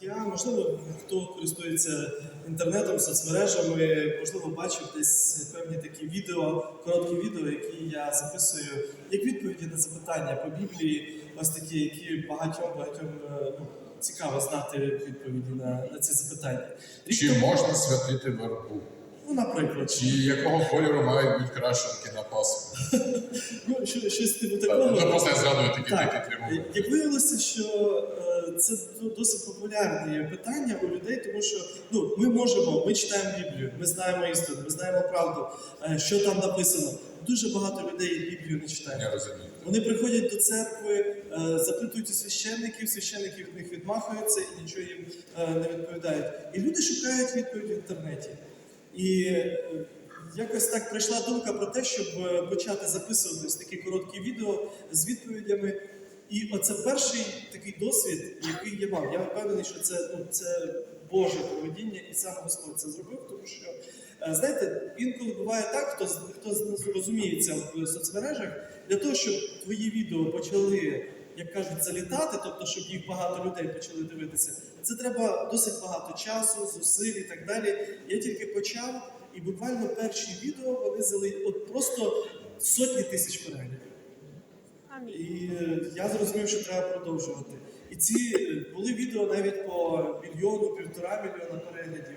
Я, можливо, хто користується інтернетом, соцмережами, можливо, бачив десь певні такі відео, короткі відео, які я записую як відповіді на запитання по Біблії, ось такі, які багатьом багатьом е, ну, цікаво знати відповіді на, на ці запитання. Чи можна святити вербу? Ну, наприклад, Чи якого кольору мають бути крашенки на Пасху? ну, що- щось типу Ну, такого. просто я згадую такі Так, такі три як виявилося, що е, це досить популярні питання у людей, тому що ну ми можемо, ми читаємо Біблію, ми знаємо істину, ми знаємо правду, е, що там написано. Дуже багато людей Біблію не читають. Я розумію. Вони приходять до церкви, е, запитують у священників, священники від них відмахуються і нічого їм не відповідають. І люди шукають відповідь в інтернеті. І е, якось так прийшла думка про те, щоб е, почати записувати ось такі короткі відео з відповідями. І оце перший такий досвід, який я мав. Я впевнений, що це, ну, це Боже проведіння, і саме Господь це зробив, тому що е, знаєте, інколи буває так, хто хто розуміється в соцмережах, для того, щоб твої відео почали, як кажуть, залітати, тобто, щоб їх багато людей почали дивитися, це треба досить багато часу, зусиль і так далі. Я тільки почав, і буквально перші відео вони зали от просто сотні тисяч переглядів. І е, я зрозумів, що треба продовжувати. І ці е, були відео навіть по мільйону, півтора мільйона переглядів.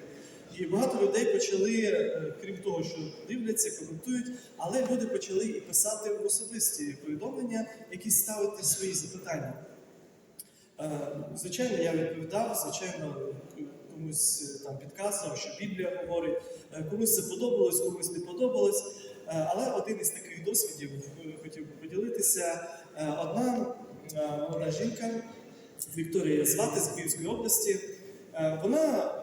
І багато людей почали, е, крім того, що дивляться, коментують, але люди почали і писати в особисті повідомлення, які ставити свої запитання. Е, Звичайно, я відповідав, звичайно, комусь е, там підказував, що Біблія говорить, комусь це подобалось, комусь не подобалось. Але один із таких досвідів хотів би поділитися. Одна молода жінка, Вікторія звати з Київської області, вона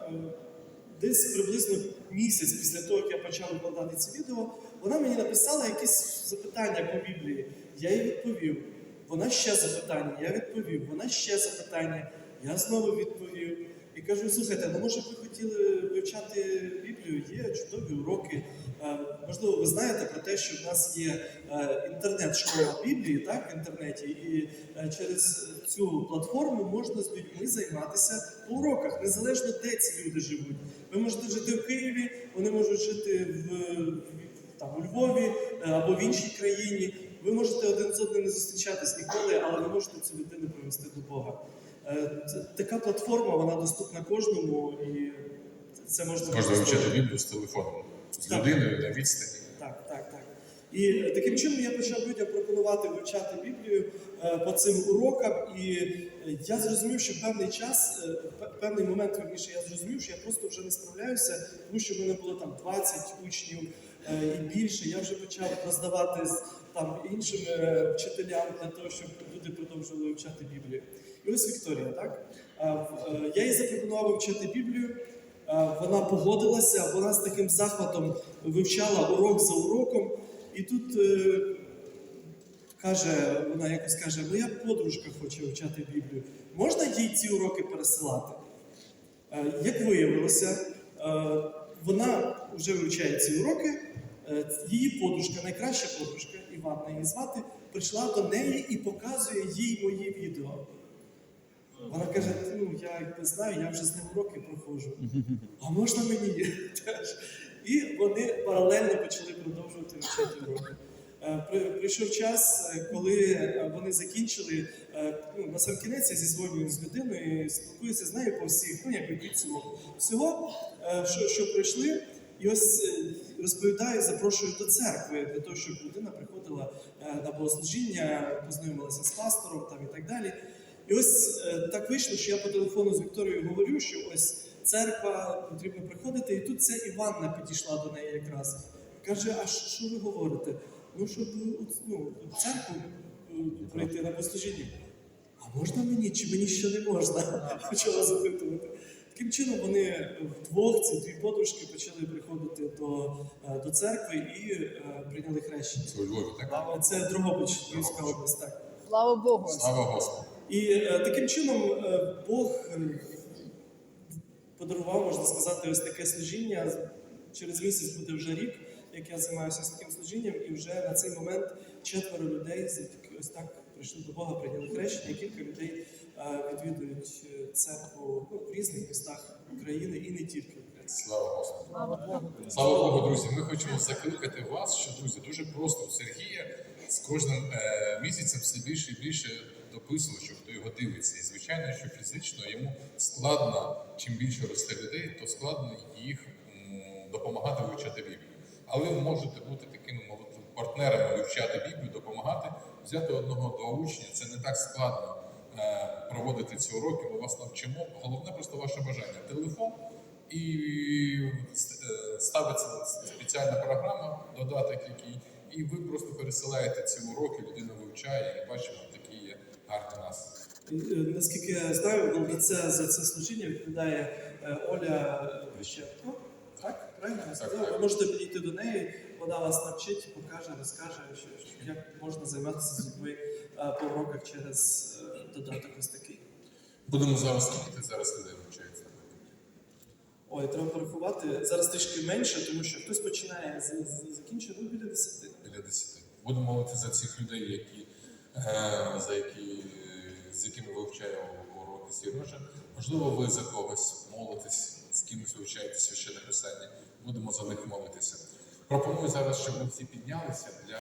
десь приблизно місяць після того, як я почав викладати ці відео, вона мені написала якісь запитання по Біблії. Я їй відповів. Вона ще запитання, я відповів. Вона ще запитання, я знову відповів. І кажу: слухайте, ну може б ви хотіли вивчати Біблію? Є чудові уроки. Е, Можливо, ви знаєте про те, що в нас є е, інтернет-школа Біблії, так, в інтернеті, і е, через цю платформу можна з людьми займатися по уроках, незалежно де ці люди живуть. Ви можете жити в Києві, вони можуть жити в, там, у Львові або в іншій країні. Ви можете один з одним не зустрічатись ніколи, але ви можете цю людину привести до Бога. Е, Така платформа, вона доступна кожному, і це можна Можна вивчати Біблію з телефону, з людиною на відстані. Так, так, так. І е, таким чином я почав людям пропонувати вивчати Біблію е, по цим урокам, і я зрозумів, що певний час, певний момент, вірніше, я зрозумів, що я просто вже не справляюся, тому що в мене було там 20 учнів і більше. Я вже почав роздавати там іншим е, вчителям для того, щоб люди продовжували вивчати Біблію. І ось Вікторія, так? Е, Я їй запропонував вивчати Біблію. Вона погодилася, вона з таким захватом вивчала урок за уроком. І тут е, каже, вона якось каже: моя подружка хоче вивчати Біблію. Можна їй ці уроки пересилати? Як виявилося, вона вже вивчає ці уроки. Е, Її подружка, найкраща подружка, Іванна її звати, прийшла до неї і показує їй мої відео. Вона каже: ну я не знаю, я вже з ним уроки проходжу. А можна мені теж? І вони паралельно почали продовжувати вчити уроки. Е, Прийшов час, е, коли вони закінчили. Ну, на сам кінець я зізвонюю з людиною, спілкуюся з нею по всіх, ну якби підсумок всього, що, що пройшли. І ось е, розповідаю, запрошую до церкви для того, щоб людина приходила е, на богослужіння, познайомилася з пастором там і так далі. І ось е, так вийшло, що я по телефону з Вікторією говорю, що ось церква потрібно приходити, і тут ця Іванна підійшла до неї якраз. Каже: А що ви говорите? Ну, щоб ну, церкву е, прийти на послужіння. А можна мені, чи мені ще не можна? Почала запитувати. Таким чином вони вдвох, ці дві подружки, почали приходити до, е, до церкви і е, прийняли хрещення. Це у Львові, так? Це Дрогобич, Львівська область, так. Слава Богу. Слава Господу. І е, таким чином е, Бог е, подарував, можна сказати, ось таке служіння. Через місяць буде вже рік, як я займаюся з таким служінням, і вже на цей момент четверо людей з- ось так прийшли до Бога, прийняли хрещення, кілька людей відвідують церкву ну, в різних містах України і не тільки в Україні. Слава Господу. Слава Богу, друзі. Ми хочемо закликати вас, що друзі, дуже просто у Сергія з кожним е, місяцем все більше і більше дописувало, що хто його дивиться. І звичайно, що фізично йому складно, чим більше росте людей, то складно їх м, допомагати вивчати Біблію. Але ви можете бути такими молодими партнерами, вивчати Біблію, допомагати, взяти одного до учня. Це не так складно проводити ці уроки. Ми вас навчимо. Головне просто ваше бажання. Телефон і е, ставиться спеціальна програма, додаток який, і ви просто пересилаєте ці уроки, людина вивчає і бачимо, такі є гарні нас. Е, Наскільки я знаю, це за це служіння відповідає е, Оля Вищенко. Так, правильно сказав? так. Ви можете підійти до неї, вона вас навчить, покаже, розкаже, що, як можна займатися з людьми е, по уроках через е, додаток ось такий. Будемо зараз скільки ти зараз людей навчається. Ой, треба порахувати. Зараз трішки менше, тому що хтось починає з, закінчує ну, біля 10. Біля 10. Будемо молити за цих людей, які, е, за які, з якими вивчає уроки Сережа. Можливо, ви за когось молитесь, з кимось вивчаєте священне писання. Будемо за них молитися. Пропоную зараз, щоб ми всі піднялися для.